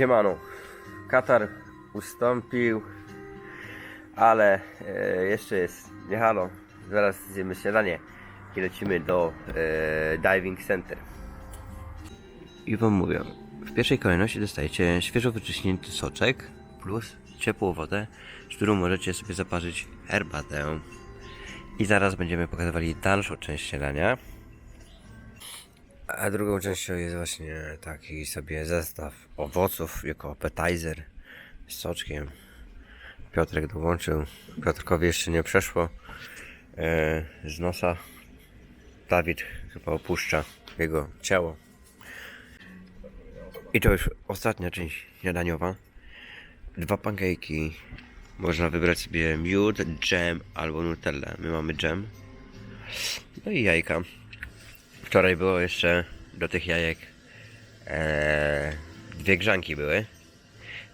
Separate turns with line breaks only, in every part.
Siemano. Katar ustąpił, ale e, jeszcze jest nie halo. Zaraz zjemy śniadanie i lecimy do e, Diving Center. I wam mówię, w pierwszej kolejności dostajecie świeżo wyczyśnięty soczek plus ciepłą wodę, z którą możecie sobie zaparzyć herbatę. I zaraz będziemy pokazywali dalszą część śniadania. A drugą częścią jest właśnie taki sobie zestaw owoców jako appetizer z soczkiem. Piotrek dołączył. Piotrkowi jeszcze nie przeszło e, z nosa. Dawid chyba opuszcza jego ciało. I to już ostatnia część śniadaniowa. Dwa pankejki. Można wybrać sobie miód, dżem albo nutellę. My mamy dżem. No i jajka. Wczoraj było jeszcze do tych jajek e, dwie grzanki były.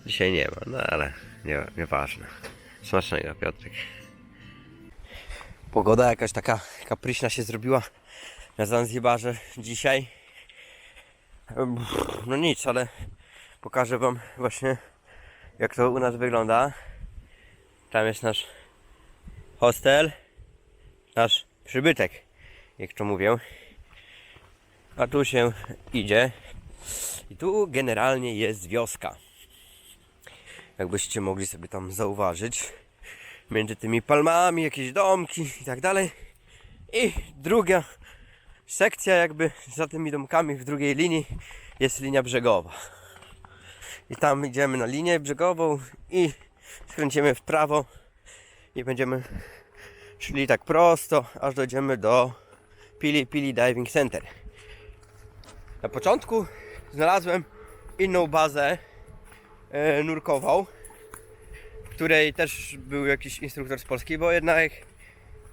Dzisiaj nie ma, no ale nie, nieważne. Smacznego, Piotrek. Pogoda jakaś taka kapryśna się zrobiła na Zanzibarze dzisiaj. No nic, ale pokażę Wam właśnie jak to u nas wygląda. Tam jest nasz hostel, nasz przybytek, jak to mówię. A tu się idzie. I tu generalnie jest wioska. Jakbyście mogli sobie tam zauważyć. Między tymi palmami jakieś domki i tak dalej. I druga sekcja jakby za tymi domkami w drugiej linii jest linia brzegowa. I tam idziemy na linię brzegową i skręcimy w prawo i będziemy szli tak prosto, aż dojdziemy do Pili Pili Diving Center. Na początku znalazłem inną bazę e, nurkową, w której też był jakiś instruktor z Polski, bo jednak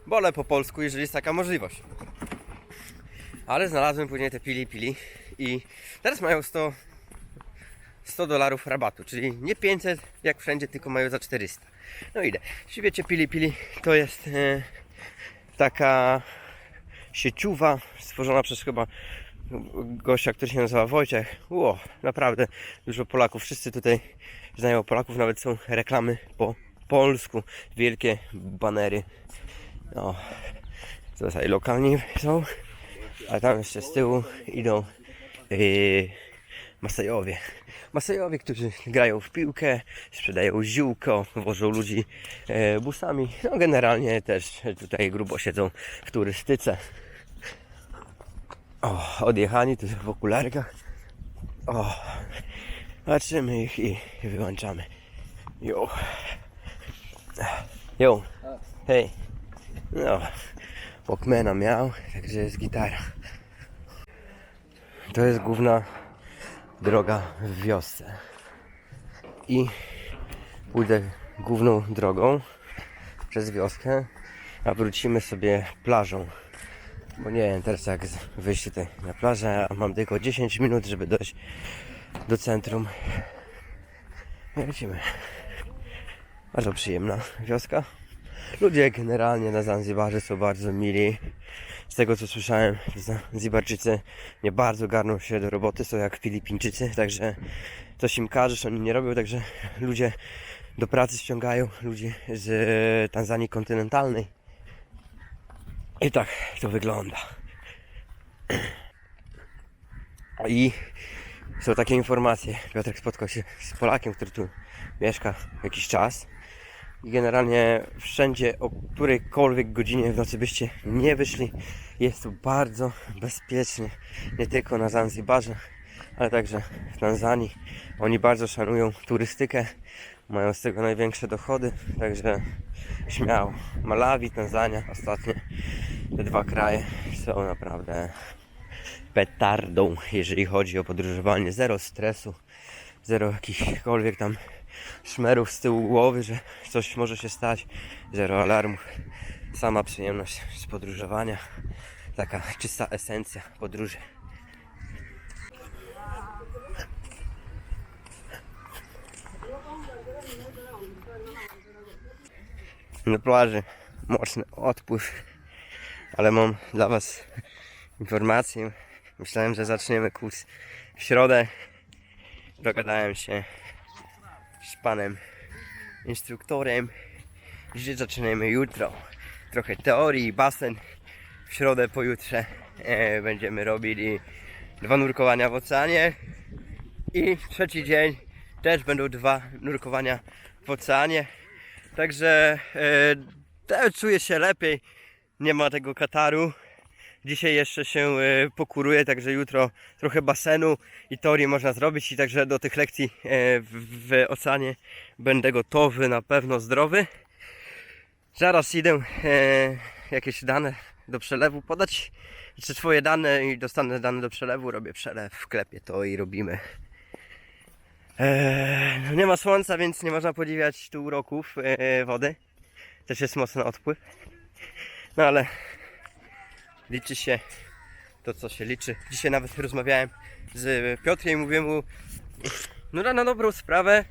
wolę po polsku, jeżeli jest taka możliwość. Ale znalazłem później te pili pili i teraz mają 100 100 dolarów rabatu, czyli nie 500 jak wszędzie, tylko mają za 400. No idę. Jeśli wiecie, pili pili to jest e, taka sieciowa stworzona przez chyba gościa, który się nazywa Wojciech. Ło, naprawdę dużo Polaków. Wszyscy tutaj znają Polaków, nawet są reklamy po polsku. Wielkie banery. No, tutaj lokalni są. A tam jeszcze z tyłu idą yy, Masajowie. Masajowie, którzy grają w piłkę, sprzedają ziółko, wożą ludzi e, busami. No generalnie też tutaj grubo siedzą w turystyce. O, odjechani tu w okularkach. O, patrzymy ich i wyłączamy. Jo. Jo. Hej. No, Walkmana miał, także jest gitara. To jest główna droga w wiosce. I pójdę główną drogą przez wioskę, a wrócimy sobie plażą. Bo nie wiem teraz jak wyjść tutaj na plażę, a mam tylko 10 minut, żeby dojść do centrum. I Lecimy. Bardzo przyjemna wioska. Ludzie generalnie na Zanzibarze są bardzo mili. Z tego co słyszałem, Zanzibarczycy nie bardzo garną się do roboty, są jak Filipińczycy, także coś im każesz, oni nie robią, także ludzie do pracy ściągają ludzi z Tanzanii kontynentalnej. I tak to wygląda. I są takie informacje. Piotrek spotkał się z Polakiem, który tu mieszka jakiś czas. I generalnie wszędzie, o którejkolwiek godzinie w nocy byście nie wyszli, jest tu bardzo bezpiecznie. Nie tylko na Zanzibarze, ale także w Tanzanii. Oni bardzo szanują turystykę, mają z tego największe dochody, także śmiało. Malawi, Tanzania, ostatnie te dwa kraje są naprawdę petardą, jeżeli chodzi o podróżowanie. Zero stresu, zero jakichkolwiek tam szmerów z tyłu głowy, że coś może się stać. Zero alarmów. Sama przyjemność z podróżowania. Taka czysta esencja podróży. Na plaży mocny odpływ, ale mam dla Was informację. Myślałem, że zaczniemy kurs w środę. dogadałem się z panem instruktorem, że zaczynamy jutro. Trochę teorii, basen. W środę pojutrze e, będziemy robili dwa nurkowania w oceanie. I trzeci dzień też będą dwa nurkowania w oceanie. Także e, czuję się lepiej. Nie ma tego kataru. Dzisiaj jeszcze się e, pokuruję, także jutro trochę basenu i teorii można zrobić i także do tych lekcji e, w, w oceanie będę gotowy, na pewno zdrowy. Zaraz idę e, jakieś dane do przelewu podać. Jeszcze swoje dane i dostanę dane do przelewu, robię przelew, wklepię to i robimy. E, no nie ma słońca, więc nie można podziwiać tu uroków e, wody. Też jest mocny odpływ. No ale liczy się to, co się liczy. Dzisiaj nawet rozmawiałem z Piotrem i mówiłem mu, no na- na dobrą sprawę,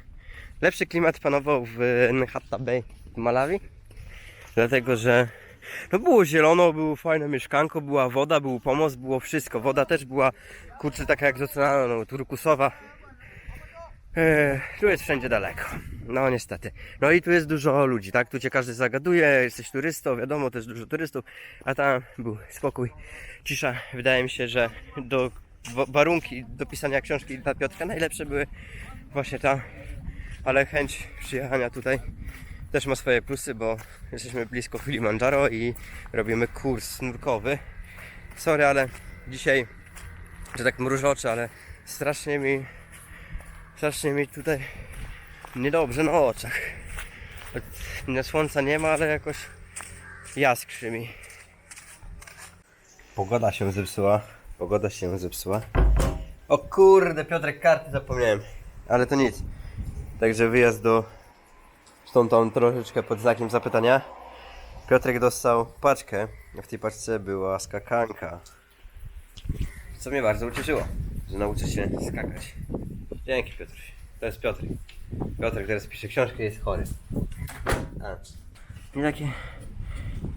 lepszy klimat panował w Nhata Bay w Malawi. Dlatego, że no było zielono, było fajne mieszkanko, była woda, był pomost, było wszystko. Woda też była, kurczę, taka jak z oceanu, no, turkusowa. Eee, tu jest wszędzie daleko. No niestety. No i tu jest dużo ludzi, tak? Tu cię każdy zagaduje, jesteś turystą, wiadomo, też dużo turystów, a tam był spokój, cisza. Wydaje mi się, że do wa- warunki do pisania książki dla Piotrka najlepsze były właśnie tam, ale chęć przyjechania tutaj też ma swoje plusy, bo jesteśmy blisko Kilimandżaro i robimy kurs nurkowy. Sorry, ale dzisiaj, że tak mrużę oczy, ale strasznie mi strasznie mi tutaj niedobrze na oczach. Na słońca nie ma, ale jakoś jaskrzy mi. Pogoda się zepsuła. Pogoda się zepsuła. O kurde, Piotrek, karty zapomniałem. Ale to nic. Także wyjazd do... Stąd tam troszeczkę pod znakiem zapytania. Piotrek dostał paczkę. W tej paczce była skakanka. Co mnie bardzo ucieszyło, że nauczy się skakać. Dzięki Piotr. To jest Piotr. Piotr teraz pisze książkę jest chory. A. I takie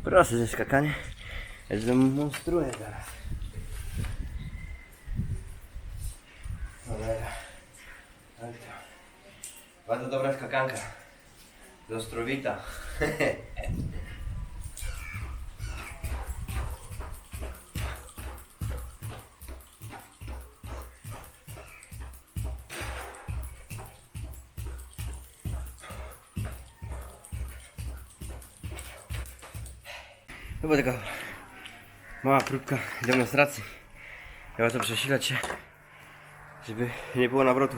proste ze skakanie. Zdemonstruję teraz. Cholera. Ale to Bardzo dobra skakanka. Do Ostrowita. Chyba taka mała próbka demonstracji. Trzeba to przesilać się, żeby nie było nawrotu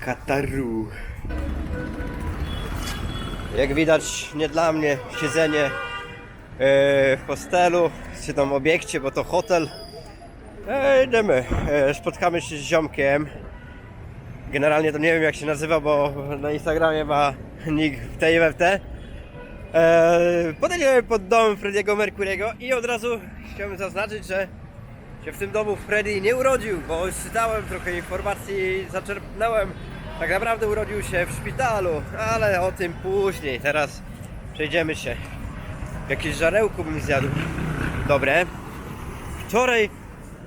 kataru. Jak widać, nie dla mnie siedzenie e, w hostelu, czy tam obiekcie, bo to hotel. E, idziemy, e, spotkamy się z ziomkiem. Generalnie to nie wiem jak się nazywa, bo na Instagramie ma nick w. Eee, podejdziemy pod dom Frediego Mercuriego i od razu chciałbym zaznaczyć, że się w tym domu Freddy nie urodził, bo czytałem trochę informacji zaczerpnąłem. Tak naprawdę urodził się w szpitalu, ale o tym później. Teraz przejdziemy się. Jakieś żarełko bym zjadł. Dobre. Wczoraj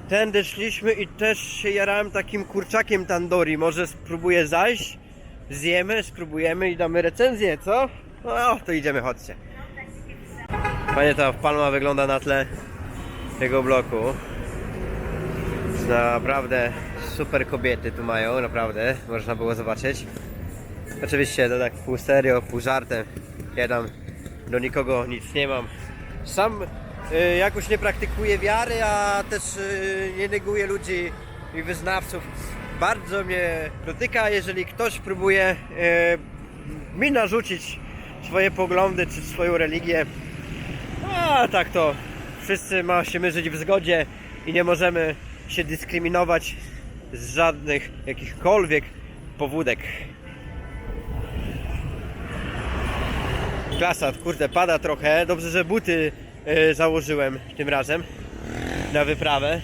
tędy szliśmy i też się jarałem takim kurczakiem tandori. Może spróbuję zajść, zjemy, spróbujemy i damy recenzję, co? No, to idziemy, chodźcie. Fajnie ta palma wygląda na tle tego bloku. Naprawdę super kobiety tu mają, naprawdę, można było zobaczyć. Oczywiście to tak pół serio, pół żartem. Ja tam do nikogo nic nie mam. Sam y, jakoś nie praktykuję wiary, a też y, nie neguję ludzi i wyznawców. Bardzo mnie dotyka, jeżeli ktoś próbuje y, mi narzucić swoje poglądy czy swoją religię. A tak to wszyscy musimy żyć w zgodzie i nie możemy się dyskryminować z żadnych jakichkolwiek powódek. Klasa, kurde, pada trochę. Dobrze, że buty e, założyłem tym razem na wyprawę.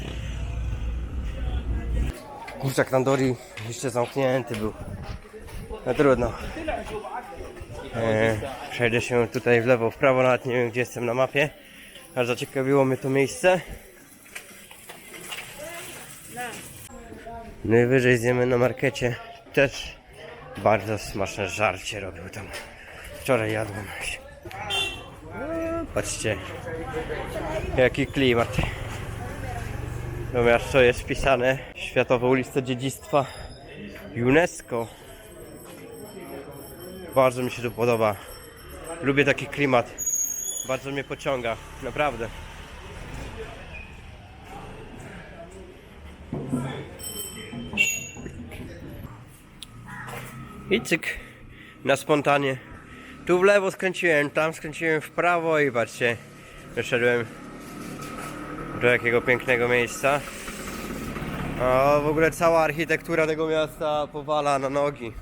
Kurczak Nandori jeszcze zamknięty był. No trudno. E, przejdę się tutaj w lewo, w prawo, nawet nie wiem gdzie jestem na mapie. Ale zaciekawiło mnie to miejsce. Najwyżej zjemy na markecie. Też bardzo smaczne żarcie robił tam. Wczoraj jadłem. O, Patrzcie, jaki klimat. To miasto jest wpisane w Światową Listę Dziedzictwa UNESCO. Bardzo mi się tu podoba. Lubię taki klimat. Bardzo mnie pociąga, naprawdę. I cyk, na spontanie. Tu w lewo skręciłem, tam skręciłem w prawo i patrzcie, doszedłem do jakiego pięknego miejsca. A w ogóle cała architektura tego miasta powala na nogi.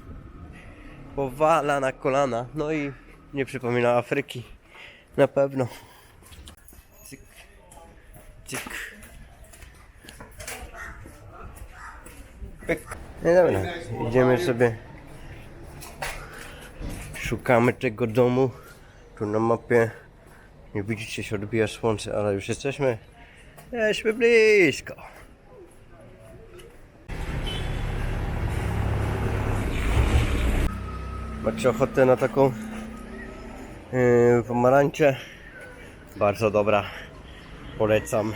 Powala na kolana. No i nie przypomina Afryki. Na pewno. Cyk. Cyk. Pyk. No dobra, idziemy sobie. Szukamy tego domu. Tu na mapie. Nie widzicie, się odbija słońce, ale już jesteśmy. Jesteśmy blisko. Macie ochotę na taką yy, pomarańczę? Bardzo dobra. Polecam.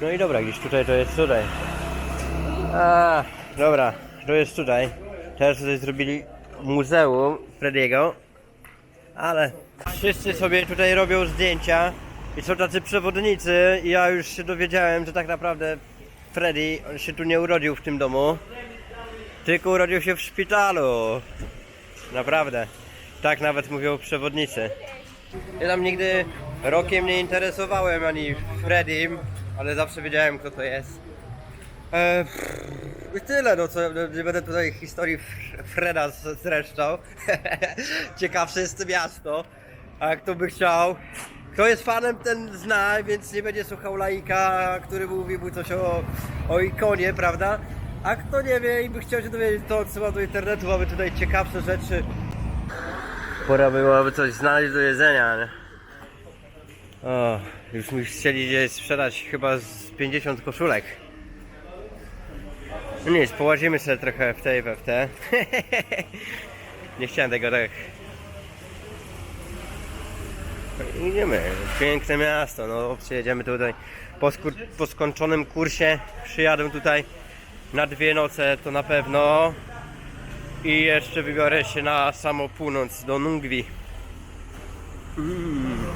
No i dobra, gdzieś tutaj to jest tutaj. A, dobra, to jest tutaj. Teraz tutaj zrobili muzeum Frediego. Ale wszyscy sobie tutaj robią zdjęcia i są tacy przewodnicy i ja już się dowiedziałem, że tak naprawdę Freddy on się tu nie urodził w tym domu, tylko urodził się w szpitalu. Naprawdę. Tak nawet mówią przewodnicy. Ja tam nigdy rokiem nie interesowałem ani Freddym, ale zawsze wiedziałem kto to jest. E, I tyle, no co, no, nie będę tutaj historii Freda zresztą. Ciekawsze jest to miasto. A kto by chciał, kto jest fanem, ten zna, więc nie będzie słuchał laika, który mówi mu coś o, o ikonie, prawda? A kto nie wie i by chciał się dowiedzieć, to odsyła do internetu, mamy tutaj ciekawsze rzeczy. Pora byłoby coś znaleźć do jedzenia, nie? O, już mi chcieli sprzedać chyba z 50 koszulek. No nic, połazimy sobie trochę w tej w te. Nie chciałem tego tak. Idziemy, piękne miasto, no przyjedziemy tutaj po, po skończonym kursie, przyjadę tutaj na dwie noce to na pewno i jeszcze wybiorę się na samą północ do Nungwi. Mm.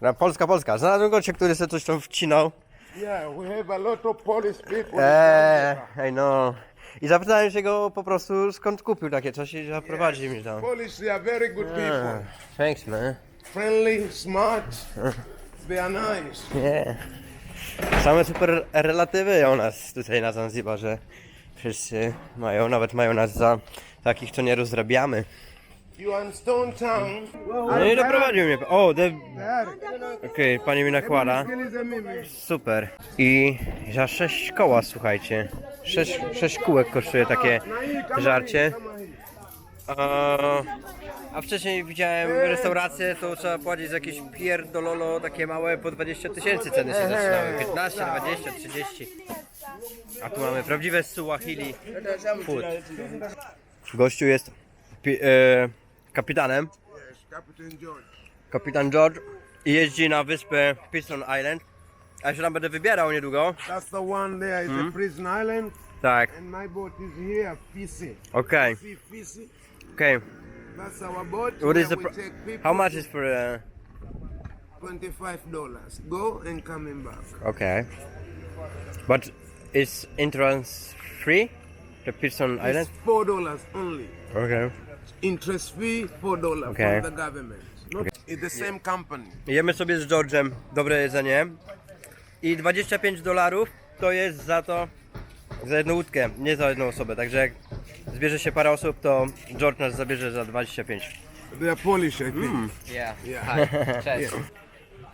Na Polska, Polska. Znalazłem gościa, który sobie coś tam wcinał.
Yeah, we have a lot of Polish people.
Eee, no. I zapytałem się go po prostu skąd kupił takie coś i zaprowadzi mnie tam.
Polish, they are very good
Ah,
people.
thanks man.
Friendly, smart. They are nice.
Nie. Same super relatywy u nas tutaj na Zanzibarze. Wszyscy mają, nawet mają nas za takich, co nie rozrabiamy.
You are.
No doprowadził mnie. O, de... Okej, pani mi nakłada. Super. I za 6 koła, słuchajcie. 6, 6 kółek kosztuje takie żarcie. A, a wcześniej widziałem restaurację, to trzeba płacić za jakieś pierdololo takie małe, po 20 tysięcy ceny się zaczynały. 15, 20, 30. A tu mamy prawdziwe Suahili food. Gościu jest pi- e, kapitanem.
Yes, Captain George.
Kapitan George i jeździ na wyspę Piston Island. A ja się tam będę wybierał niedługo.
That's the one there. It's a prison island.
Tak,
And my boat is here, Fisi. See Fisi?
okej.
That's our boat.
What is the. How much is for uh,
Twenty-five dollars. Go and coming back.
okay. But is entrance free? The Piston Island?
It's four dollars only.
Okay.
Interest fee, four dollars
Okay.
from the government. Not It's the same company.
Jemy sobie z George'em dobre jedzenie. I 25 dolarów to jest za to, za jedną łódkę, nie za jedną osobę. Także jak zbierze się parę osób, to George nas zabierze za 25.
They are Polish, I think.
Hmm.
Yeah.
Yeah.
Cześć.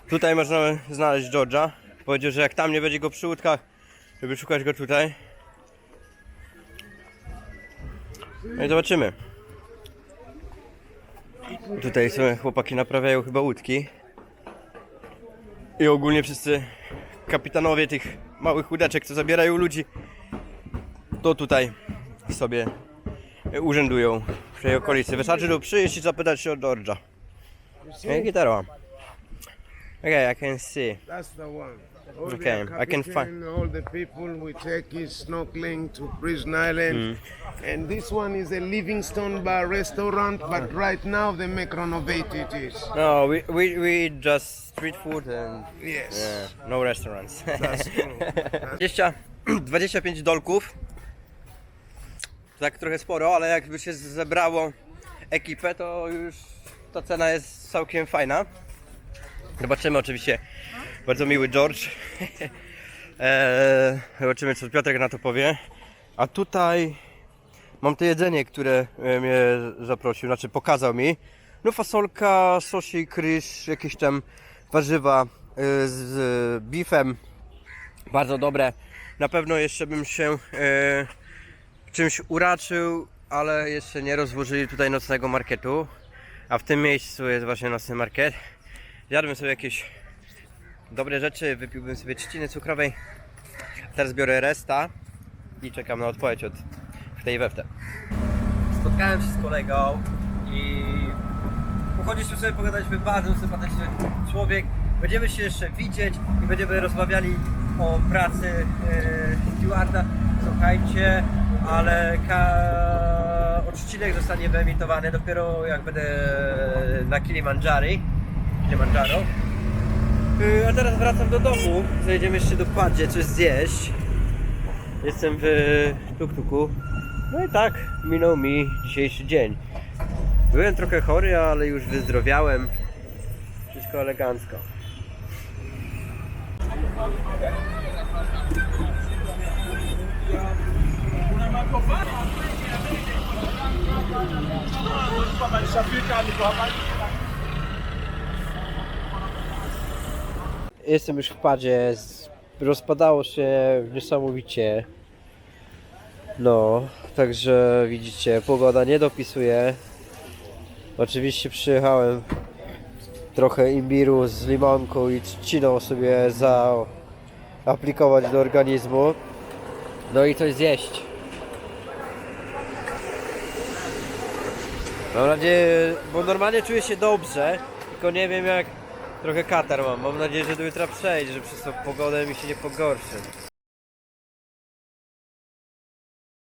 Tutaj można znaleźć George'a. Powiedział, że jak tam nie będzie go przy łódkach, żeby szukać go tutaj. No i zobaczymy. Tutaj sobie chłopaki naprawiają chyba łódki. I ogólnie wszyscy kapitanowie tych małych łódeczek, co zabierają ludzi, to tutaj sobie urzędują w tej okolicy. Wystarczy tu przyjść i zapytać się o George'a. Hey, gitara. Okay, I can see.
That's the one.
Okay, I can
captain, all the people we take is snorkeling to Prison Island.
Mm.
And this one is a Livingstone Bar restaurant, but right now they make renovate it is.
No, we, we, we just street food and
Yes.
yeah, no restaurants.
That's true.
20, 25 dolków. Tak trochę sporo, ale jakby się zebrało ekipę, to już ta cena jest całkiem fajna. Zobaczymy oczywiście. Bardzo miły George. eee, zobaczymy co Piotrek na to powie. A tutaj mam to jedzenie, które e, mnie zaprosił, znaczy pokazał mi. No fasolka, sosik, ryż, jakieś tam warzywa e, z beefem. Bardzo dobre. Na pewno jeszcze bym się e, czymś uraczył, ale jeszcze nie rozłożyli tutaj nocnego marketu. A w tym miejscu jest właśnie nocny market. Zjadłbym sobie jakieś dobre rzeczy, wypiłbym sobie trzciny cukrowej. Teraz biorę resta i czekam na odpowiedź od tej wewte. Spotkałem się z kolegą i pochodziliśmy sobie, pogadaliśmy, bardzo sympatyczny człowiek. Będziemy się jeszcze widzieć i będziemy rozmawiali o pracy e, stewarda. Słuchajcie, ale odcinek zostanie wyemitowany dopiero jak będę na Kilimandżaro. Kilimandżaro. Teraz wracam do domu. Zajedziemy jeszcze do Padzie coś zjeść. Jestem w tuk-tuku. No i tak, minął mi dzisiejszy dzień. Byłem trochę chory, ale już wyzdrowiałem. Wszystko elegancko. Jestem już w padzie. Rozpadało się niesamowicie. No, także widzicie, pogoda nie dopisuje. Oczywiście przyjechałem trochę imbiru z limonką i trzciną sobie zaaplikować do organizmu. No i coś zjeść. Mam nadzieję, bo normalnie czuję się dobrze, tylko nie wiem jak trochę katar mam. Mam nadzieję, że do jutra przejdzie, że przez tą pogodę mi się nie pogorszy.